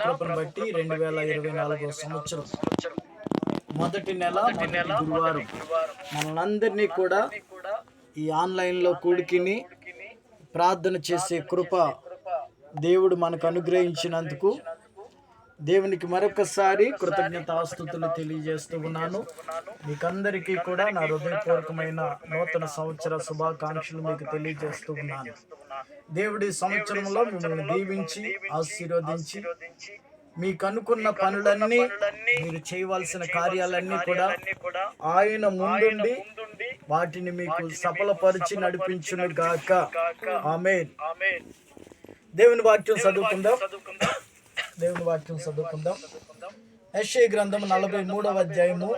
కృపను బట్టి రెండు వేల ఇరవై నాలుగో సంవత్సరం. మొదటి నెల గురువారం. మనందరినీ కూడా ఈ ఆన్లైన్లో కూడికిని ప్రార్థన చేసే కృప దేవుడు మనకు అనుగ్రహించినందుకు దేవునికి మరొకసారి కృతజ్ఞతాస్తుతులు తెలియజేస్తూ ఉన్నాను. మీకందరికీ కూడా నా హృదయపూర్వకమైన నూతన సంవత్సర శుభాకాంక్షలు మీకు తెలియజేస్తూ ఉన్నాను. దేవుడి సంవత్సరంలో మిమ్మల్ని దీవించి ఆశీర్వదించి మీకు అనుకున్న పనులన్నీ మీరు చేయవలసిన కార్యాలన్నీ కూడా ఆయన ముందుండి వాటిని మీకు సఫలపరిచి నడిపించును గాక. ఆమె దేవుని వాక్యం చదువుకుందాం. దేవుని వాక్యం చదువుకుందాం. యశ్ఐ గ్రంథం నలభై మూడవ అధ్యాయము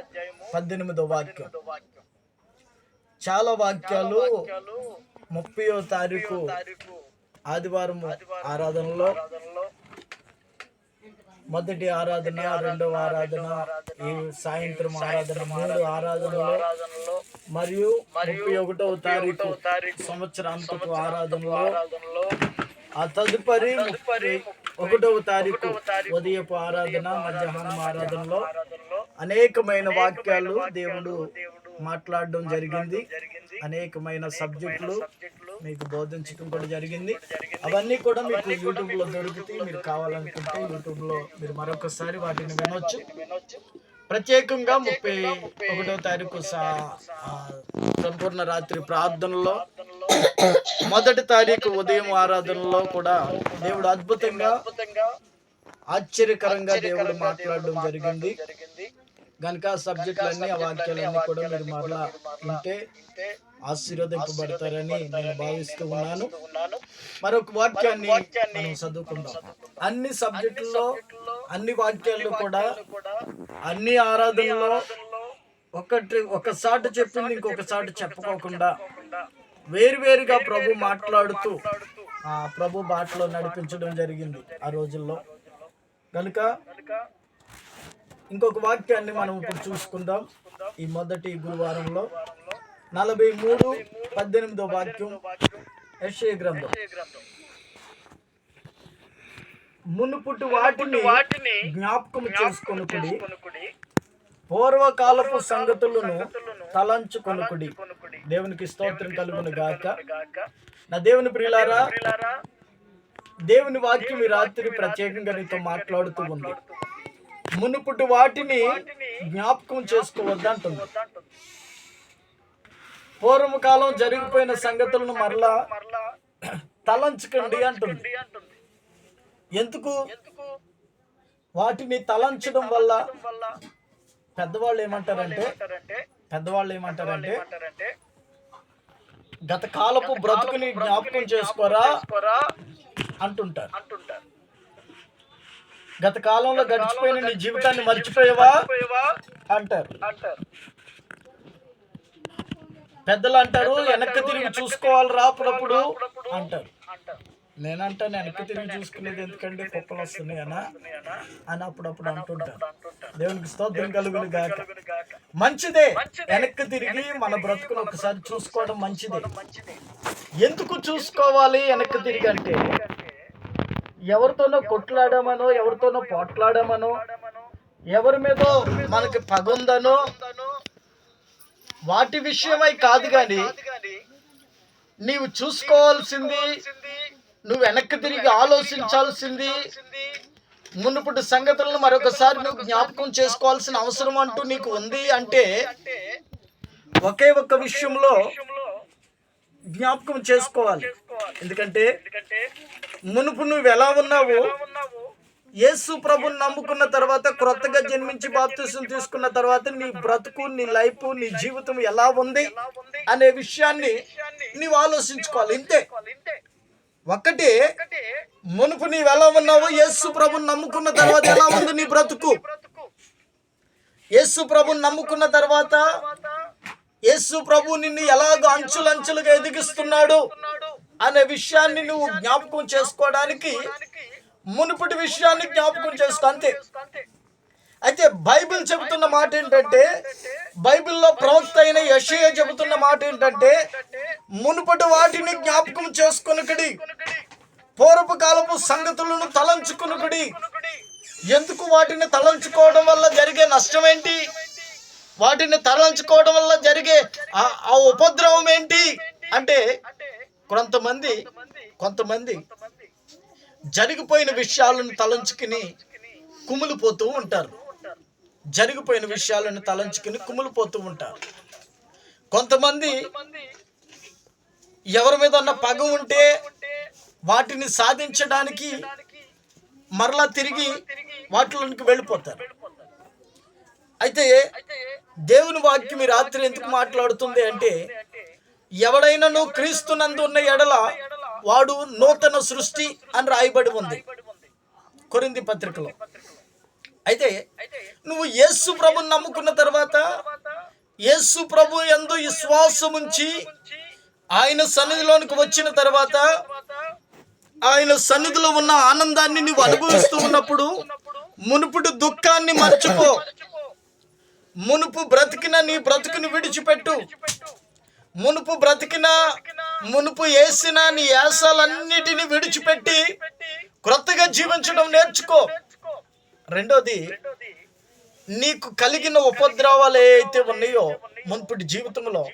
పద్దెనిమిదవ వాక్యం. చాలా వాక్యాలు ముప్పయో తారీఖు ఆదివారం ఆరాధనలో. మొదటి ఆరాధన రెండవ ఆరాధన ఈ సాయంత్రం ఆరాధన మూడు ఆరాధనలో. మరియు ముప్పై ఒకటవ తారీఖు సంవత్సరాంతపు ఆరాధనలో. ఆ తదుపరి ముప్పై ఒకటవ తారీఖు ఉదయపు ఆరాధన మధ్యాహ్నం ఆరాధనలో అనేకమైన వాక్యాలు దేవుడు మాట్లాడడం జరిగింది. అనేకమైన సబ్జెక్టులు మీకు బోధించడం కూడా జరిగింది. అవన్నీ కూడా మీకు యూట్యూబ్లో దొరుకుతాయి. మీరు కావాలనుకుంటే యూట్యూబ్లో మీరు మరొకసారి వాటిని వినొచ్చు. ప్రత్యేకంగా ముప్పై ఒకటో తారీఖు సంపూర్ణ రాత్రి ప్రార్థనలో మొదటి తారీఖు ఉదయం ఆరాధనలో కూడా దేవుడు అద్భుతంగా ఆశ్చర్యకరంగా దేవుడు మాట్లాడడం జరిగింది. గనక సబ్జెక్టులన్నీ ఆ వాక్యాలన్నీ కూడా మీరు మరలా ఉంటే ఆశీర్వదింపబడతారని నేను భావిస్తూ ఉన్నాను. మరొక వాక్యాన్ని మనం చదువుకుందాం. అన్ని సబ్జెక్టుల్లో అన్ని వాక్యాలు కూడా అన్ని ఆరాధనలో ఒకటి ఒక చెప్పింది ఇంకొక చెప్పుకోకుండా వేరువేరుగా ప్రభు మాట్లాడుతూ ఆ ప్రభు బాటలో నడిపించడం జరిగింది ఆ రోజుల్లో. కనుక ఇంకొక వాక్యాన్ని మనం ఇప్పుడు చూసుకుందాం. ఈ మొదటి గురువారంలో నలభై మూడు పద్దెనిమిదో వాక్యం యశ్య గ్రంథం. మునుపుటి వాటిని జ్ఞాపకం చేసుకొనుకుడి. పూర్వకాలపు సంగతులను తలంచుకొనుకుడి. దేవునికి స్తోత్రం కలుగును గాక. నా దేవుని ప్రియులారా దేవుని వాక్యం ఈ రాత్రి ప్రత్యేకంగా నీతో మాట్లాడుతూ ఉంది. మునుపుటి వాటిని జ్ఞాపకం చేసుకోవద్దంటుంది. పూర్వ కాలం జరిగిపోయిన సంగతులను మరలా తలంచకండి అంటుంది. ఎందుకు? వాటిని తలంచడం వల్ల పెద్దవాళ్ళు ఏమంటారంటే పెద్దవాళ్ళు ఏమంటారంటే గత కాలపు బ్రతుకుని జ్ఞాపకం చేసుకోరా అంటుంటారు. గత కాలంలో గడిచిపోయిన నీ జీవితాన్ని మర్చిపోయావా? అంటారు. పెద్దలు అంటారు వెనక్కి తిరిగి చూసుకోవాలి అప్పుడప్పుడు అంటారు. నేనంటాను వెనక్కి తిరిగి చూసుకునేది ఎందుకంటే కుప్పలు వస్తున్నాయనా అని? అప్పుడప్పుడు అంటుంటాను దేవునికి స్తోత్రం కలుగును గాక. మంచిదే. వెనక్కి తిరిగి మన బ్రతుకును ఒకసారి చూసుకోవడం మంచిదే. ఎందుకు చూసుకోవాలి వెనక్కి తిరిగి అంటే? ఎవరితోనో కొట్లాడామనో ఎవరితోనో పోట్లాడామనో ఎవరి మీదో మనకి పగుందనో వాటి విషయమై కాదు కానీ నీవు చూసుకోవాల్సింది నువ్వు వెనక్కి తిరిగి ఆలోచించాల్సింది. మునుపటి సంగతులను మరొకసారి నువ్వు జ్ఞాపకం చేసుకోవాల్సిన అవసరం అంటూ నీకు ఉంది అంటే ఒకే ఒక్క విషయంలో జ్ఞాపకం చేసుకోవాలి. ఎందుకంటే మునుపు నువ్వు ఎలా ఉన్నావు యేసు ప్రభుని నమ్ముకున్న తర్వాత క్రొత్తగా జన్మించి బాప్తిసం తీసుకున్న తర్వాత నీ బ్రతుకు నీ లైఫ్ నీ జీవితం ఎలా ఉంది అనే విషయాన్ని నీవు ఆలోచించుకోవాలి. ఇంతే. ఒకటి మునుపు నీవు ఎలా ఉన్నావు యేసు ప్రభుని నమ్ముకున్న తర్వాత ఎలా ఉంది నీ బ్రతుకు? యేసు ప్రభుని నమ్ముకున్న తర్వాత యేసు ప్రభు నిన్ను ఎలాగో అంచులంచులుగా ఎదిగిస్తున్నాడు అనే విషయాన్ని నువ్వు జ్ఞాపకం చేసుకోవడానికి మునుపటి విషయాన్ని జ్ఞాపకం చేసుకో అంతే. అయితే బైబిల్ చెబుతున్న మాట ఏంటంటే బైబిల్లో ప్రవక్త అయిన యషయ చెబుతున్న మాట ఏంటంటే మునుపటి వాటిని జ్ఞాపకం చేసుకొనుకడి. పూర్వపు కాలపు సంగతులను తలంచుకొనుకడి. ఎందుకు వాటిని తలంచుకోవడం వల్ల జరిగే నష్టం ఏంటి వాటిని తలంచుకోవడం వల్ల జరిగే ఆ ఉపద్రవం ఏంటి? అంటే కొంతమంది కొంతమంది జరిగిపోయిన విషయాలను తలంచుకుని కుమిలిపోతూ ఉంటారు. జరిగిపోయిన విషయాలను తలంచుకుని కుమిలిపోతూ ఉంటారు. కొంతమంది ఎవరి మీద ఉన్న పగ ఉంటే వాటిని సాధించడానికి మరలా తిరిగి వాటిలోనికి వెళ్ళిపోతారు. అయితే దేవుని వాక్యం ఈ రాత్రి ఎందుకు మాట్లాడుతుంది అంటే ఎవడైనాను క్రీస్తునందు ఉన్న ఎడల వాడు నూతన సృష్టి అని రాయబడి ఉంది. కొరింది పత్రికలో. అయితే నువ్వు యేసు ప్రభుని నమ్ముకున్న తర్వాత యేసు ప్రభు ఎందు విశ్వాసం ఉంచి ఆయన సన్నిధిలోనికి వచ్చిన తర్వాత ఆయన సన్నిధిలో ఉన్న ఆనందాన్ని నువ్వు అనుభవిస్తూ ఉన్నప్పుడు మునుపుడు దుఃఖాన్ని మర్చిపో. మునుపు బ్రతికిన నీ బ్రతుకుని విడిచిపెట్టు. మునుపు బ్రతికిన మునుపు వేసిన నీ యాసాలన్నిటిని విడిచిపెట్టి క్రొత్తగా జీవించడం నేర్చుకో. రెండోది నీకు కలిగిన ఉపద్రవాలు ఏవైతే ఉన్నాయో మునుపటి జీవితంలో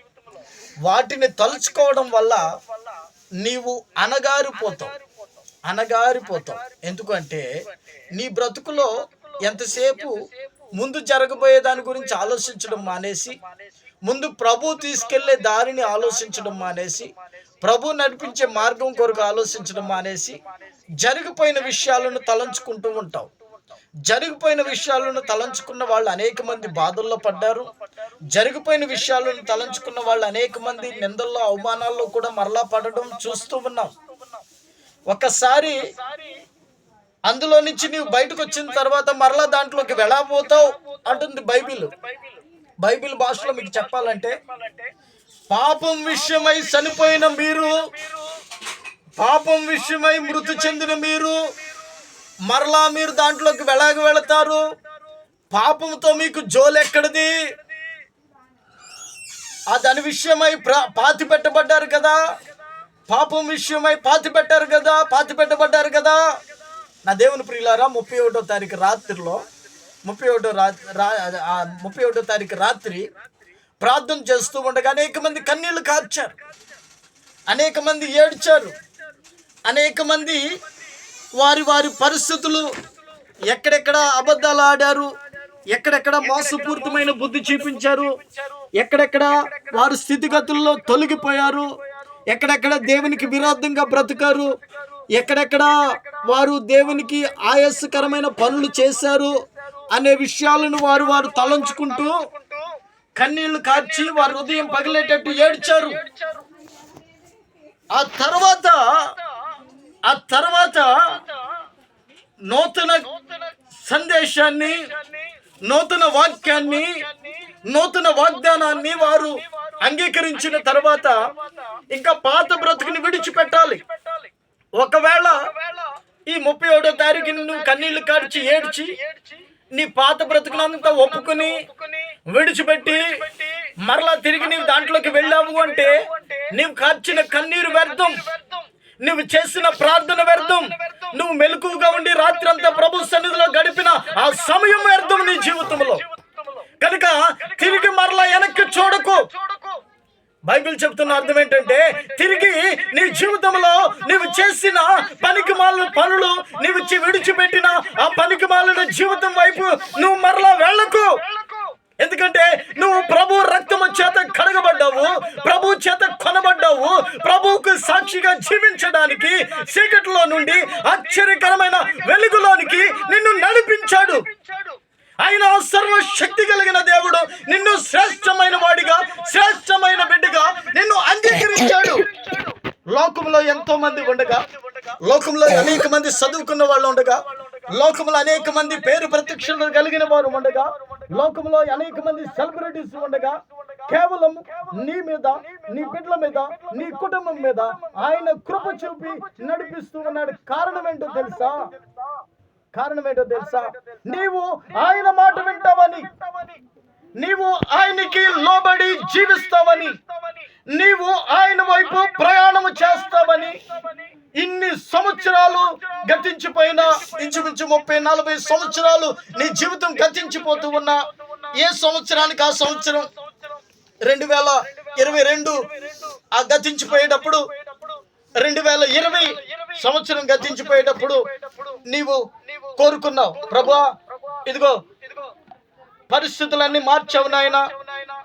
వాటిని తలుచుకోవడం వల్ల నీవు అనగారిపోతావు అనగారిపోతావు ఎందుకంటే నీ బ్రతుకులో ఎంతసేపు ముందు జరగబోయే దాని గురించి ఆలోచించడం మానేసి ముందు ప్రభు తీసుకెళ్ళే దారిని ఆలోచించడం మానేసి ప్రభు నడిపించే మార్గం కొరకు ఆలోచించడం మానేసి జరిగిపోయిన విషయాలను తలంచుకుంటూ ఉంటావు. జరిగిపోయిన విషయాలను తలంచుకున్న వాళ్ళు అనేక మంది బాధల్లో పడ్డారు. జరిగిపోయిన విషయాలను తలంచుకున్న వాళ్ళు అనేక మంది నిందల్లో అవమానాల్లో కూడా మరలా పడడం చూస్తూ ఉన్నాం. ఒకసారి అందులో నుంచి నీవు బయటకు వచ్చిన తర్వాత మరలా దాంట్లోకి వెళ్ళబోతావు అంటుంది బైబిల్. బైబిల్ భాషలో మీకు చెప్పాలంటే పాపం విషయమై చనిపోయిన మీరు పాపం విషయమై మృతి చెందిన మీరు మరలా మీరు దాంట్లోకి వెళ్ళాక వెళతారు? పాపంతో మీకు జోలెక్కడిది ఆ దాని విషయమై పాతి పెట్టబడ్డారు కదా? పాపం విషయమై పాతి పెట్టారు కదా? పాతి పెట్టబడ్డారు కదా? నా దేవుని ప్రియులారా ముప్పై ఒకటో తారీఖు రాత్రిలో ముప్పై ఒకటో రాత్రి ముప్పై ఒకటో తారీఖు రాత్రి ప్రార్థన చేస్తూ ఉండగా అనేక మంది కన్నీళ్ళు కార్చారు. అనేక మంది ఏడ్చారు. అనేక మంది వారి వారి పరిస్థితులు ఎక్కడెక్కడ అబద్ధాలు ఆడారు ఎక్కడెక్కడ మోసపూరితమైన బుద్ధి చూపించారు ఎక్కడెక్కడ వారు స్థితిగతుల్లో తొలగిపోయారు ఎక్కడెక్కడ దేవునికి విరోధంగా బ్రతికారు ఎక్కడెక్కడ వారు దేవునికి ఆయాసకరమైన పనులు చేశారు అనే విషయాలను వారు వారు తలంచుకుంటూ కన్నీళ్ళు కార్చి వారి హృదయం పగిలేటట్టు ఏడ్చారు. ఆ తర్వాత ఆ తర్వాత నూతన సందేశాన్ని నూతన వాక్యాన్ని నూతన వాగ్దానాన్ని వారు అంగీకరించిన తర్వాత ఇంకా పాత బ్రతుకుని విడిచిపెట్టాలి. ఒకవేళ ఈ ముప్పై ఒకటో తారీఖు నువ్వు కన్నీళ్ళు కార్చి ఏడ్చి నీ పాత బ్రతుకునంతా ఒప్పుకుని విడిచిపెట్టి మరలా తిరిగి నీవు దాంట్లోకి వెళ్ళావు అంటే నీవు కార్చిన కన్నీరు వ్యర్థం. నువ్వు చేసిన ప్రార్థన వ్యర్థం. నువ్వు మెలకువగా ఉండి రాత్రి అంతా ప్రభు సన్నిధిలో గడిపిన ఆ సమయం వ్యర్థం నీ జీవితంలో. కనుక తిరిగి మరలా వెనక్కి చూడకు. బైబిల్ చెప్తున్న అర్థం ఏంటంటే తిరిగి నీ జీవితంలో నీవు చేసిన పనికి మాలిన పనులు నీవు విడిచిపెట్టిన ఆ పనికి మాలిన జీవితం వైపు నువ్వు మరలా వెళ్ళకు. ఎందుకంటే నువ్వు ప్రభు రక్తము చేత కడగబడ్డావు ప్రభు చేత కొనబడ్డావు ప్రభువుకు సాక్షిగా జీవించడానికి చీకటిలో నుండి ఆశ్చర్యకరమైన వెలుగులోనికి నిన్ను నడిపించాడు. ఆయన సర్వశక్తి కలిగిన దేవుడు నిన్ను శ్రేష్టమైన వాడిగా శ్రేష్టమైన బిడ్డగా నిన్ను అంగీకరించాడు. లోకంలో ఎంతో మంది ఉండగా లోకంలో అనేక మంది చదువుకున్న వాళ్ళు ఉండగా లోకంలో అనేక మంది పేరు ప్రత్యక్షలు కలిగిన వారు ఉండగా లోకంలో అనేక మంది సెలబ్రిటీస్ ఉండగా కేవలం నీ మీద నీ బిడ్డల మీద నీ కుటుంబం మీద ఆయన కృప చూపి నడిపిస్తూ ఉన్నాడు. కారణం ఏంటో తెలుసా? కారణం ఏంటో తెలుసా? నీవు ఆయన మాట వింటావని నీవు ఆయనకి లోబడి జీవిస్తావని నీవు ఆయన వైపు ప్రయాణము చేస్తావని ఇన్ని సంవత్సరాలు గతించిపోయిన ఇంచుమించు ముప్పై నలభై సంవత్సరాలు నీ జీవితం గతించిపోతూ ఉన్న ఏ సంవత్సరానికి ఆ సంవత్సరం? రెండు వేల ఇరవై రెండు ఆ గతించిపోయేటప్పుడు రెండు వేల ఇరవై సంవత్సరం గతించిపోయేటప్పుడు నీవు కోరుకున్నావు. ప్రభా ఇదిగో పరిస్థితులన్నీ మార్చావు నాయన.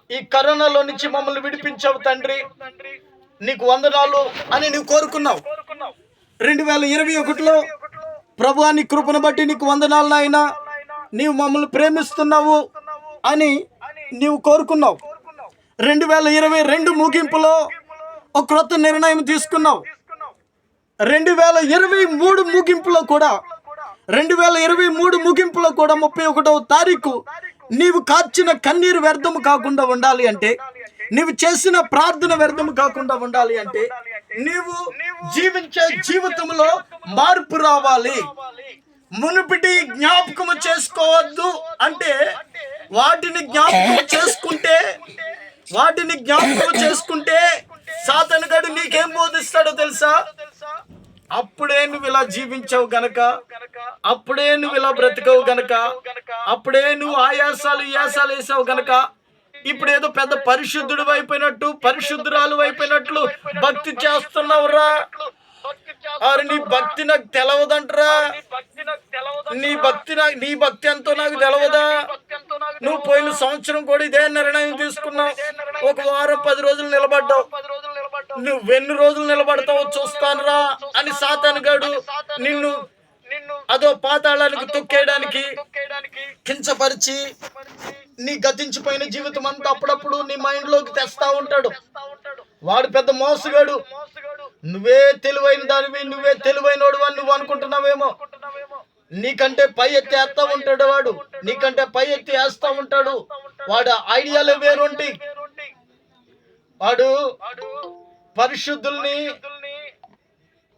ఈ కరోనాలో నుంచి మమ్మల్ని విడిపించావు తండ్రి. నీకు వందనాలు అని నీవు కోరుకున్నావు. రెండు వేల ఇరవై ఒకటిలో ప్రభు నీ కృపను బట్టి నీకు వందనాలు నాయన. నీవు మమ్మల్ని ప్రేమిస్తున్నావు అని నీవు కోరుకున్నావు. రెండు వేల ఇరవై రెండు ముగింపులో ఒక క్రొత్త నిర్ణయం తీసుకున్నావు. రెండు వేల ఇరవై మూడు ముగింపులో కూడా రెండు వేల ఇరవై మూడు ముగింపులో కూడా ముప్పై ఒకటవ తారీఖు నీవు కార్చిన కన్నీరు వ్యర్థము కాకుండా ఉండాలి అంటే నీవు చేసిన ప్రార్థన వ్యర్థము కాకుండా ఉండాలి అంటే నీవు జీవించే జీవితంలో మార్పు రావాలి. మునుపిటి జ్ఞాపకము చేసుకోవద్దు అంటే వాటిని జ్ఞాపకం చేసుకుంటే వాటిని జ్ఞాపకం చేసుకుంటే సాతనగాడు నీకేం బోధిస్తాడో తెలుసా? అప్పుడే నువ్వు ఇలా జీవించావు గనక అప్పుడే నువ్వు ఇలా బ్రతికవు గనక అప్పుడే నువ్వు ఆయాసాలు యాసాలు వేసావు గనక ఇప్పుడు ఏదో పెద్ద పరిశుద్ధుడు అయిపోయినట్టు పరిశుద్ధురాలు అయిపోయినట్లు భక్తి చేస్తున్నావురా. ఆరు నీ భక్తి నాకు తెలవదంటరా. నీ భక్తి నాకు నీ భక్తి ఎంతో నాకు తెలవదా? నువ్వు పోయిన సంవత్సరం కూడా ఇదే నిర్ణయం తీసుకున్నావు. ఒక వారం పది రోజులు నిలబడ్డావు. నువ్వు ఎన్ని రోజులు నిలబడతావో చూస్తానురా అని సాతానుగాడు నిన్ను అదో పాతాళానికి తొక్కేయడానికి కించపరిచి నీ గతించిపోయిన జీవితం అంతా అప్పుడప్పుడు నీ మైండ్లోకి తెస్తా ఉంటాడు. వాడు పెద్ద మోసగాడు. నువ్వే తెలివైన దానివి నువ్వే తెలివైనోడు అని నువ్వు అనుకుంటున్నావేమో. నీకంటే పై ఎత్తి వేస్తా ఉంటాడు వాడు. నీకంటే పై ఎత్తి వేస్తా ఉంటాడు. వాడు ఐడియాలే వేరుంటి. వాడు పరిశుద్ధుల్ని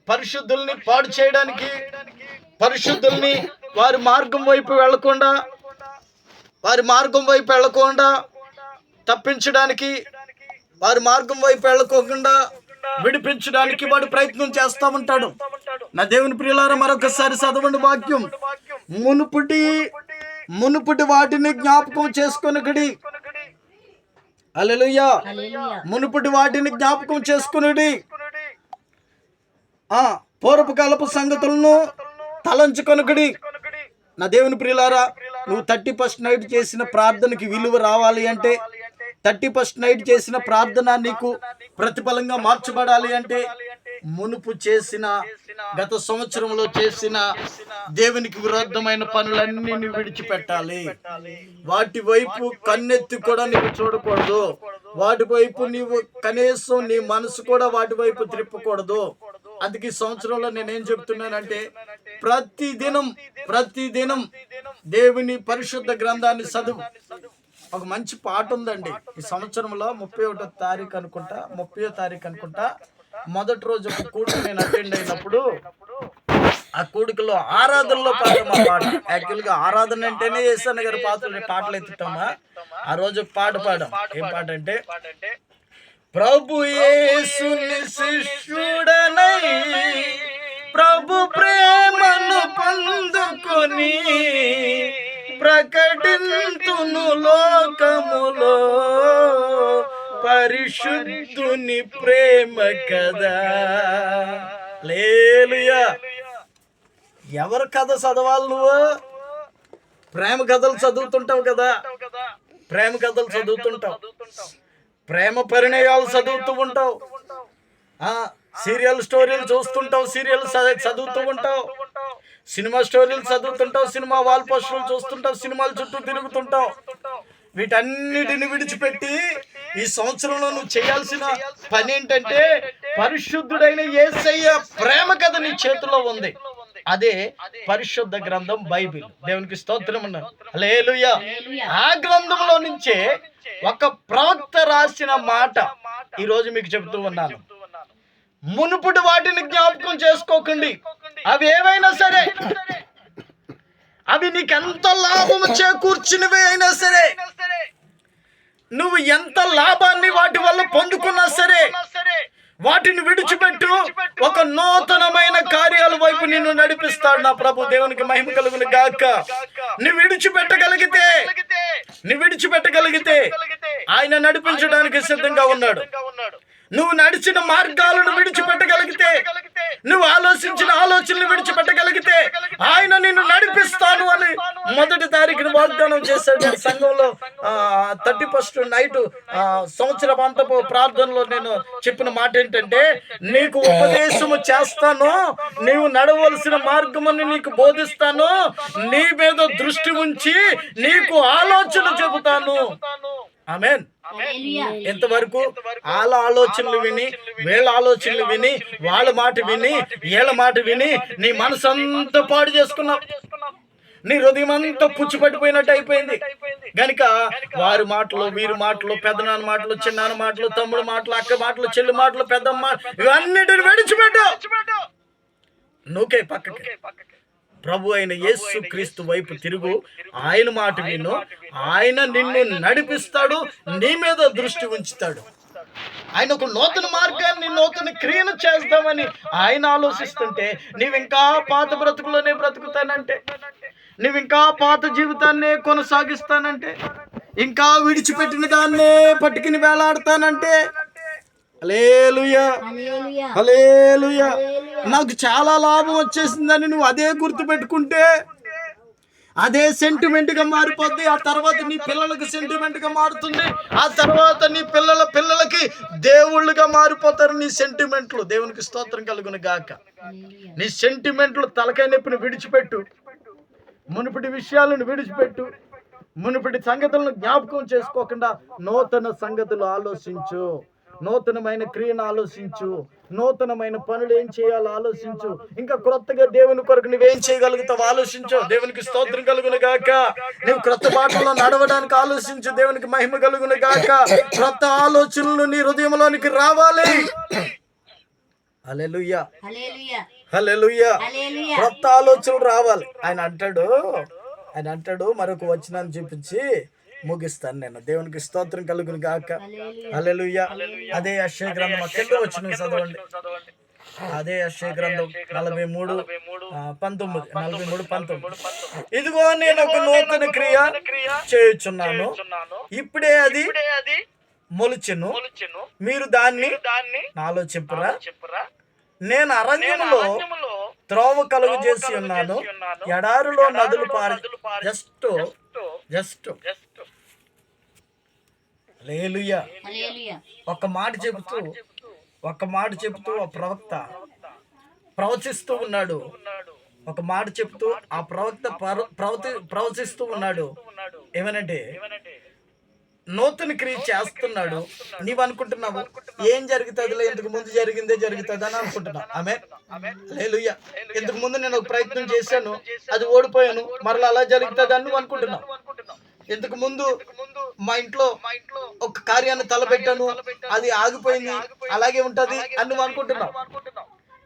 పరిశుద్ధుల్ని పాడు చేయడానికి పరిశుద్ధుల్ని వారి మార్గం వైపు వెళ్ళకుండా వారి మార్గం వైపు వెళ్ళకుండా తప్పించడానికి వారి మార్గం వైపు వెళ్ళకోకుండా విడిపించడానికి వాడు ప్రయత్నం చేస్తా ఉంటాడు. నా దేవుని ప్రియులారా మరొకసారి చదవండి వాక్యం. మునుపుటి మునుపుటి వాటిని జ్ఞాపకం చేసుకొనకడి అలెలుయ్యా మునుపుటి వాటిని జ్ఞాపకం చేసుకునుడి. ఆ పూర్వపు కాలపు సంగతులను తలంచుకొనకడి. నా దేవుని ప్రియులారా నువ్వు థర్టీ ఫస్ట్ నైట్ చేసిన ప్రార్థనకి విలువ రావాలి అంటే థర్టీ ఫస్ట్ నైట్ చేసిన ప్రార్థన నీకు ప్రతిఫలంగా మార్చబడాలి అంటే మునుపు చేసిన గత సంవత్సరంలో చేసిన దేవునికి విరుద్ధమైన పనులన్నీ నువ్వు విడిచిపెట్టాలి. వాటి వైపు కన్నెత్తి కూడా నీవు చూడకూడదు. వాటి వైపు నీవు కనీసం నీ మనసు కూడా వాటి వైపు త్రిప్పకూడదు. అందుకే సంవత్సరంలో నేనేం చెప్తున్నానంటే ప్రతి దినం ప్రతి దినం దేవుని పరిశుద్ధ గ్రంథాన్ని చదువు. ఒక మంచి పాట ఉందండి. ఈ సంవత్సరంలో ముప్పై ఒకటో తారీఖు అనుకుంటా ముప్పై తారీఖు అనుకుంటా. మొదటి రోజు ఒక కూడిక నేను అటెండ్ అయినప్పుడు ఆ కూడికలో ఆరాధనలో పాడడం ఆ పాట. యాక్చువల్గా ఆరాధన అంటేనే చేస్తాను గారి పాటలు పాటలు ఎత్తుతామా? ఆ రోజు పాట పాడాం. ఏం పాట అంటే ప్రభు యేసుని శిష్యుడనై ప్రభు ప్రేమను పొందుకొని ప్రకటింతును పరిశుద్ధుని ప్రేమ కదా. లేలుయా ఎవరి కథ చదవాలి నువ్వు? ప్రేమ కథలు చదువుతుంటావు కదా. ప్రేమ కథలు చదువుతుంటావు. ప్రేమ పరిణయాలు చదువుతూ ఉంటావు. సీరియల్ స్టోరీలు చూస్తుంటావు సీరియల్ చదువుతూ ఉంటావు. సినిమా స్టోరీలు చదువుతుంటావు సినిమా వాల్ పోస్టర్లు చూస్తుంటావు సినిమాల చుట్టూ తిరుగుతుంటావు. వీటన్నిటిని విడిచిపెట్టి ఈ సంవత్సరంలో నువ్వు చేయాల్సిన పని ఏంటంటే పరిశుద్ధుడైన యేసయ్య ప్రేమ కథ నీ చేతిలో ఉంది. అదే పరిశుద్ధ గ్రంథం బైబిల్. దేవునికి స్తోత్రం లేలుయా ఆ గ్రంథంలో నుంచే ఒక ప్రవక్త రాసిన మాట ఈరోజు మీకు చెబుతూ ఉన్నాను. మునుపుటి వాటిని జ్ఞాపకం చేసుకోకండి. అవి ఏవైనా సరే అవి నీకెంత లాభం చేకూర్చినవి అయినా సరే నువ్వు ఎంత లాభాన్ని వాటి వల్ల పొందుకున్నా సరే వాటిని విడిచిపెట్టు. ఒక నూతనమైన కార్యాల వైపు నిన్ను నడిపిస్తాడు నా ప్రభు. దేవునికి మహిమ కలుగును గాక. నువ్వు విడిచిపెట్టగలిగితే నువ్వు విడిచిపెట్టగలిగితే ఆయన నడిపించడానికి సిద్ధంగా ఉన్నాడు. నువ్వు నడిచిన మార్గాలను విడిచిపెట్టగలిగితే నువ్వు ఆలోచించిన ఆలోచనలు విడిచిపెట్టగలిగితే ఆయన నిన్ను నడిపిస్తాను అని మొదటి తారీఖున వాగ్దానం చేశాడు. సంఘంలో థర్టీ ఫస్ట్ నైట్ సంవత్సరం అంతపు ప్రార్థనలో నేను చెప్పిన మాట ఏంటంటే నీకు ఉపదేశము చేస్తాను నీవు నడవలసిన మార్గముని నీకు బోధిస్తాను నీ మీద దృష్టి ఉంచి నీకు ఆలోచన చెబుతాను. ఆమెన్. ఎంతవరకు వాళ్ళ ఆలోచనలు విని వీళ్ళ ఆలోచనలు విని వాళ్ళ మాట విని వీళ్ళ మాట విని నీ మనసు అంతా పాడు చేసుకున్నావు. నీ హృదయం అంతా పుచ్చిపట్టిపోయినట్టు అయిపోయింది. గనుక వారి మాటలు వీరి మాటలు పెద్దనాన్న మాటలు చిన్నాన్న మాటలు తమ్ముడు మాటలు అక్క మాటలు చెల్లి మాటలు పెద్దమ్మ ఇవన్నిటిని విడిచిపెట్టు. నువ్వుకే పక్కకి. ప్రభు అయిన యేసు క్రీస్తు వైపు తిరుగు. ఆయన మాట విను. ఆయన నిన్ను నడిపిస్తాడు. నీ మీద దృష్టి ఉంచుతాడు. ఆయన ఒక నూతన మార్గాన్ని నూతన క్రియను చేద్దామని ఆయన ఆలోచిస్తుంటే నీవు ఇంకా పాత బ్రతుకులోనే బ్రతుకుతానంటే నువ్వు ఇంకా పాత జీవితాన్నే కొనసాగిస్తానంటే ఇంకా విడిచిపెట్టిన దాన్నే పట్టుకుని వేలాడతానంటే నాకు చాలా లాభం వచ్చేసిందని నువ్వు అదే గుర్తు పెట్టుకుంటే అదే సెంటిమెంట్గా మారిపోద్ది ఆ తర్వాత నీ పిల్లలకి సెంటిమెంట్గా మారుతుంది ఆ తర్వాత నీ పిల్లల పిల్లలకి దేవుళ్ళుగా మారిపోతారు నీ సెంటిమెంట్లు. దేవునికి స్తోత్రం కలుగును గాక. నీ సెంటిమెంట్లు తలకాయ నొప్పిని విడిచిపెట్టు. మునుపటి విషయాలను విడిచిపెట్టు. మునుపటి సంగతులను జ్ఞాపకం చేసుకోకుండా నూతన సంగతులు ఆలోచించు. నూతనమైన క్రియను ఆలోచించు. నూతనమైన పనులు ఏం చేయాలో ఆలోచించు. ఇంకా క్రొత్తగా దేవుని కొరకు నువ్వేం చేయగలుగుతావు ఆలోచించు. దేవునికి స్తోత్రం కలుగును గాక. నువ్వు క్రొత్త బాటలో నడవడానికి ఆలోచించు. దేవునికి మహిమ కలుగును గాక. క్రొత్త ఆలోచనలు నీ హృదయంలోనికి రావాలి. కొత్త ఆలోచనలు రావాలి. ఆయన అంటాడు. ఆయన అంటాడు మరొక వచనాన్ని చూపించి ముగిస్తాను నేను. దేవునికి స్తోత్రం కలుగును గాక. హల్లెలూయా. అదే అక్షయ గ్రంథం. అక్కడ వచ్చిన చదవండి? అదే అక్షయ గ్రంథం. నలభై మూడు పంతొమ్మిది. నలభై మూడు పంతొమ్మిది. ఇదిగో నేను ఒక నూతన క్రియ చేయుచున్నాను. ఇప్పుడే అది మొలిచెను. మీరు దాన్ని నాలో చెప్పురా నేను అరణ్యములో త్రోవ కలుగు చేసి ఉన్నాను. ఎడారిలో నదులు పారి జస్ట్ జస్ట్ హల్లెలూయా. ఒక మాట చెబుతూ ఒక మాట చెబుతూ ఆ ప్రవక్త ప్రవచిస్తూ ఉన్నాడు. ఒక మాట చెబుతూ ఆ ప్రవక్త పర- ప్రవచి ప్రవచిస్తూ ఉన్నాడు. ఏమనంటే నూతన క్రియ చేస్తున్నాడు. నీవు అనుకుంటున్నావు ఏం జరుగుతుందిలే? ఇంతకు ముందు జరిగిందే జరుగుతుంది అని అనుకుంటున్నావు. ఆమె లేలుయ్య ఇంతకు ముందు నేను ఒక ప్రయత్నం చేశాను. అది ఓడిపోయాను. మరలా అలా జరుగుతుంది అని నువ్వు అనుకుంటున్నావు ఇంతకు ముందు మా ఇంట్లో ఒక కార్యాన్ని తలపెట్టాను. అది ఆగిపోయింది. అలాగే ఉంటది అని నువ్వు అనుకుంటున్నావు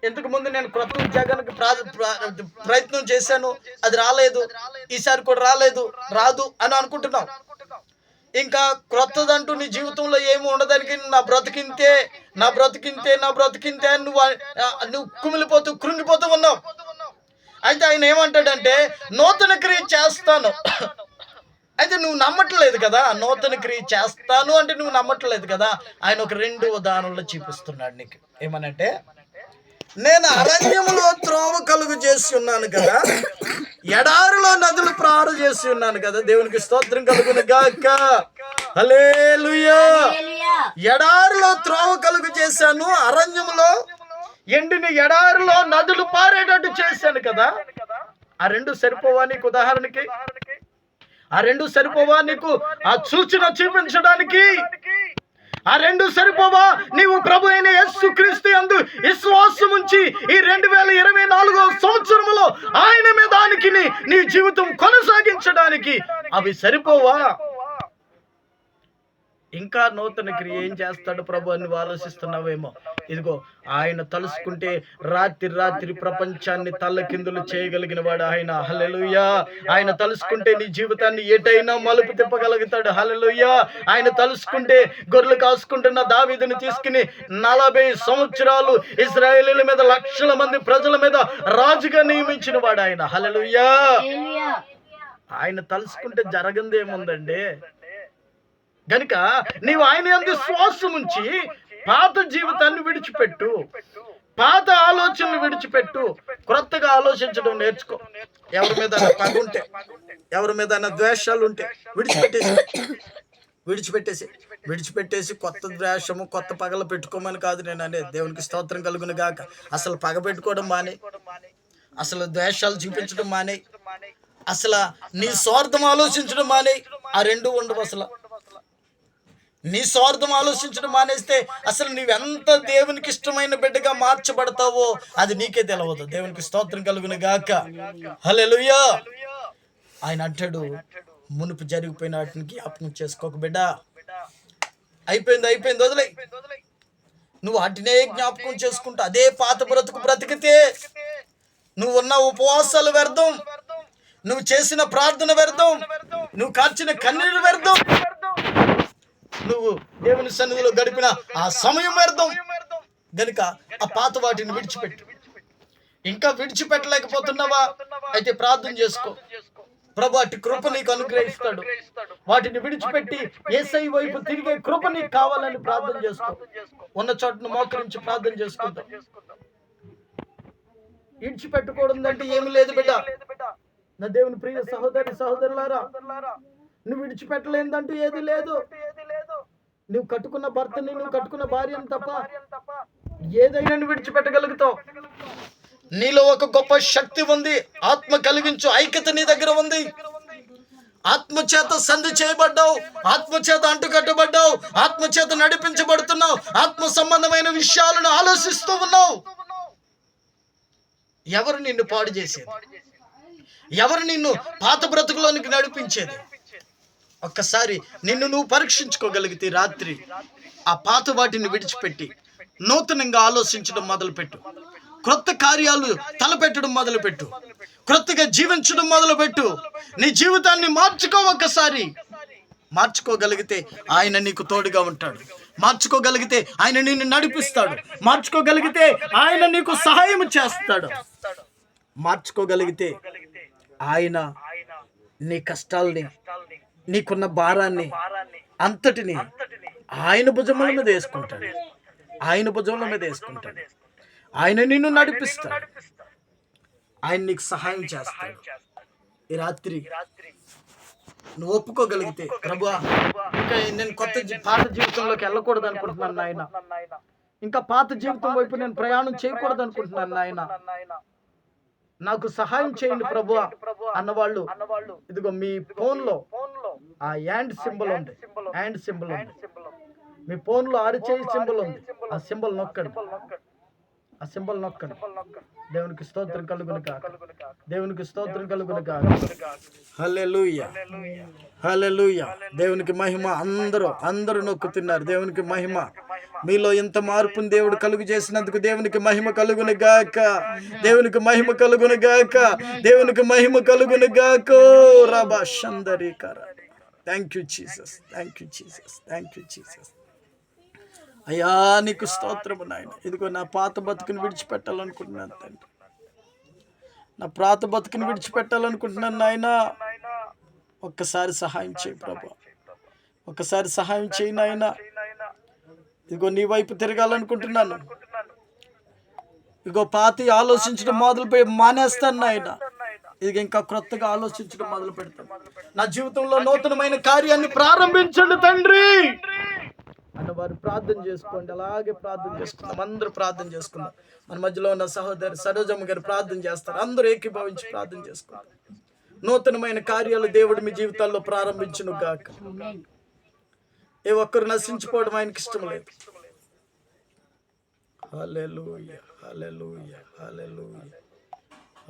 ఇంతకు ముందు నేను క్రొత్త ఉద్యోగానికి ప్రా- ప్రా- ప్రయత్నం చేశాను. అది రాలేదు. ఈసారి కూడా రాలేదు. రాదు అని అనుకుంటున్నావు. ఇంకా క్రొత్తదంటూ నీ జీవితంలో ఏమి ఉండదానికి నా బ్రతికింతే నా బ్రతికింతే నా బ్రతికింతే అని నువ్వు నువ్వు కుమిలిపోతూ కృంగిపోతూ ఉన్నావు. అయితే ఆయన ఏమంటాడంటే నూతన క్రియ చేస్తాను. అయితే నువ్వు నమ్మట్లేదు కదా నూతన క్రియ చేస్తాను అంటే నువ్వు నమ్మట్లేదు కదా ఆయన ఒక రెండు ఉదాహరణలు చూపిస్తున్నాడు నీకు. ఏమనంటే నేను అరణ్యములో త్రోవ కలుగు చేసి ఉన్నాను కదా. ఎడారిలో నదులు ప్రారు చేసి ఉన్నాను కదా. దేవునికి స్తోత్రం కలుగును గాక. హల్లెలూయా. ఎడారిలో త్రోవ కలుగు చేశాను. అరణ్యములో ఎండిన ఎడారిలో నదులు పారేటట్టు చేశాను కదా. ఆ రెండు సరిపోవా నీకు ఉదాహరణకి? ఆ రెండు సరిపోవా నీకు? ఆ సూచన చూపించడానికి ఆ రెండు సరిపోవా? నీవు ప్రభు అయిన యస్సు క్రీస్తు అందు విశ్వాసం ఉంచి ఈ రెండు వేల ఇరవై నాలుగో సంవత్సరములో ఆయన మీద దానికి నీ జీవితం కొనసాగించడానికి అవి సరిపోవా? ఇంకా నూతన క్రియ ఏం చేస్తాడు ప్రభు అని ఆలోచిస్తున్నావేమో? ఇదిగో ఆయన తలుసుకుంటే రాత్రి రాత్రి ప్రపంచాన్ని తల్లకిందులు చేయగలిగిన వాడు ఆయన. హలలుయా ఆయన తలుసుకుంటే నీ జీవితాన్ని ఎటైనా మలుపు తిప్పగలుగుతాడు. హలలుయా ఆయన తలుసుకుంటే గొర్రెలు కాసుకుంటున్న దావీదుని తీసుకుని నలభై సంవత్సరాలు ఇజ్రాయేలీల మీద లక్షల మంది ప్రజల మీద రాజుగా నియమించిన వాడు ఆయన. హలలుయా ఆయన తలుసుకుంటే జరగంది ఏముందండి గనుక నీవు ఆయన యందు శ్వాసం ఉంచి పాత జీవితాన్ని విడిచిపెట్టు. పాత ఆలోచనలు విడిచిపెట్టు. క్రొత్తగా ఆలోచించడం నేర్చుకో. ఎవరి మీద పగ ఉంటే ఎవరి మీద ద్వేషాలు ఉంటే విడిచిపెట్టేసి విడిచిపెట్టేసి. విడిచిపెట్టేసి కొత్త ద్వేషము కొత్త పగలు పెట్టుకోమని కాదు నేను అనేది దేవునికి స్తోత్రం కలుగును గాక. అసలు పగ పెట్టుకోవడం మానే. అసలు ద్వేషాలు చూపించడం మానే. అసలు నీ స్వార్థం ఆలోచించడం మానే. ఆ రెండు ఉండవు అసలు. నీ స్వార్థం ఆలోచించడం మానేస్తే అసలు నీవెంత దేవునికి ఇష్టమైన బిడ్డగా మార్చబడతావో అది నీకే తెలియదు దేవునికి స్తోత్రం కలుగును గాక. హల్లెలూయా. ఆయన అంటాడు మునుపు జరిగిపోయిన వాటిని జ్ఞాపకం చేసుకోక బిడ్డ. అయిపోయింది అయిపోయింది వదిలే. నువ్వు వాటినే జ్ఞాపకం చేసుకుంటూ అదే పాత బ్రతుకు బ్రతికితే నువ్వు ఉన్న ఉపవాసాలు వ్యర్థం. నువ్వు చేసిన ప్రార్థన వ్యర్థం. నువ్వు కార్చిన కన్నీరు వ్యర్థం. నువ్వు దేవుని సన్నిధిలో గడిపిన ఆ సమయం వ్యర్థం. గనుక ఆ పాత వాటిని విడిచిపెట్టు. ఇంకా విడిచిపెట్టలేకపోతున్నావా? అయితే ప్రార్థన చేసుకో. ప్రభు అటు కృప నీకు అనుగ్రహిస్తాడు. వాటిని విడిచిపెట్టి ఏసై వైపు తిరిగే కృప నీకు కావాలని ప్రార్థన చేసుకో. ఉన్న చోటను మోకరించి ప్రార్థన చేసుకుందాం. విడిచిపెట్టకూడదు అంటే ఏమి లేదు బిడ్డ. నా దేవుని ప్రియ సహోదరి సహోదరులారా నువ్వు విడిచిపెట్టలేదంటూ ఏది లేదు. నువ్వు కట్టుకున్న భర్తని నువ్వు కట్టుకున్న భార్యను తప్ప ఏదైనా విడిచిపెట్టగలుగుతావు. నీలో ఒక గొప్ప శక్తి ఉంది ఆత్మ కలిగించు ఐక్యత నీ దగ్గర ఉంది. ఆత్మ చేత సంధి చేయబడ్డావు ఆత్మ చేత అంటుకట్టబడ్డావు ఆత్మ చేత నడిపించబడుతున్నావు ఆత్మ సంబంధమైన విషయాలను ఆలోచిస్తూ ఉన్నావు. ఎవరు నిన్ను పాడు చేసేది? ఎవరు నిన్ను పాత బ్రతుకులోనికి నడిపించేది? ఒక్కసారి నిన్ను నువ్వు పరీక్షించుకోగలిగితే రాత్రి ఆ పాత వాటిని విడిచిపెట్టి నూతనంగా ఆలోచించడం మొదలుపెట్టు. క్రొత్త కార్యాలు తలపెట్టడం మొదలుపెట్టు. క్రొత్తగా జీవించడం మొదలుపెట్టు. నీ జీవితాన్ని మార్చుకో ఒక్కసారి. మార్చుకోగలిగితే ఆయన నీకు తోడుగా ఉంటాడు. మార్చుకోగలిగితే ఆయన నిన్ను నడిపిస్తాడు. మార్చుకోగలిగితే ఆయన నీకు సహాయం చేస్తాడు. మార్చుకోగలిగితే ఆయన నీ కష్టాల్ని నీకున్న భారాన్ని అంతటిని ఆయన భుజముల మీద వేసుకుంటాడు. ఆయన భుజముల మీద వేసుకుంటాడు. ఆయన నిన్ను నడిపిస్తాడు. ఆయన నీకు సహాయం చేస్తాడు. ఈ రాత్రి నువ్వు ఒప్పుకోగలిగితే ప్రభువా ఇంకా నేను కొత్త పాత జీవితంలోకి వెళ్ళకూడదు అనుకుంటున్నాను నాయన. ఇంకా పాత జీవితం వైపు నేను ప్రయాణం చేయకూడదు అనుకుంటున్నాను నాయన. నాకు సహాయం చేయండి ప్రభు అన్నవాళ్ళు. ఇదిగో మీ ఫోన్లో ఆ యాండ్ సింబల్ ఉంది. యాండ్ సింబల్ ఉంది. మీ ఫోన్లో అరిచేయి సింబల్ ఉంది. ఆ సింబల్ నొక్కండి. ఆ సింబల్ నొక్కండి. దేవునికి స్తోత్రం కలుగును కాక దేవునికి స్తోత్రం కలుగును కాక హల్లెలూయా. హల్లెలూయా. దేవునికి మహిమ అందరూ అందరూ నొక్కుతున్నారు. దేవునికి మహిమ. మీలో ఇంత మార్పుని దేవుడు కలుగు చేసినందుకు దేవునికి మహిమ కలుగును గాక. దేవునికి మహిమ కలుగును గాక. దేవునికి మహిమ కలుగును గాక. రబా షందరీకర. Thank you Jesus thank you Jesus thank you Jesus అయ్యా నీకు స్తోత్రము నాయన. ఇదిగో నా పాత బతుకుని విడిచిపెట్టాలనుకుంటున్నాను తండ్రి. నా పాత బతుకుని విడిచిపెట్టాలనుకుంటున్నాను నాయన. ఒక్కసారి సహాయం చేయి ప్రభా. ఒక్కసారి సహాయం చేయి నాయన. ఇదిగో నీ వైపు తిరగాలనుకుంటున్నాను. ఇదిగో పాతి ఆలోచించడం మొదలుపోయి మానేస్తాను నాయన. ఇది ఇంకా క్రొత్తగా ఆలోచించడం మొదలు పెడతాను నా జీవితంలో నూతనమైన కార్యాన్ని ప్రారంభించండి తండ్రి. అన్న వారు ప్రార్థన చేసుకోండి. అలాగే ప్రార్థన చేసుకుందాం. అందరూ ప్రార్థన చేసుకుందాం. మన మధ్యలో ఉన్న సహోదరి సరోజమ్మ గారు ప్రార్థన చేస్తారు. అందరూ ఏకీభవించి ప్రార్థన చేసుకుందాం. నూతనమైన కార్యాలు దేవుడు మీ జీవితాల్లో ప్రారంభించును గాక. ఏ ఒక్కరు నశించిపోవడం ఆయనకి ఇష్టం లేదు. హల్లెలూయా హల్లెలూయా హల్లెలూయా.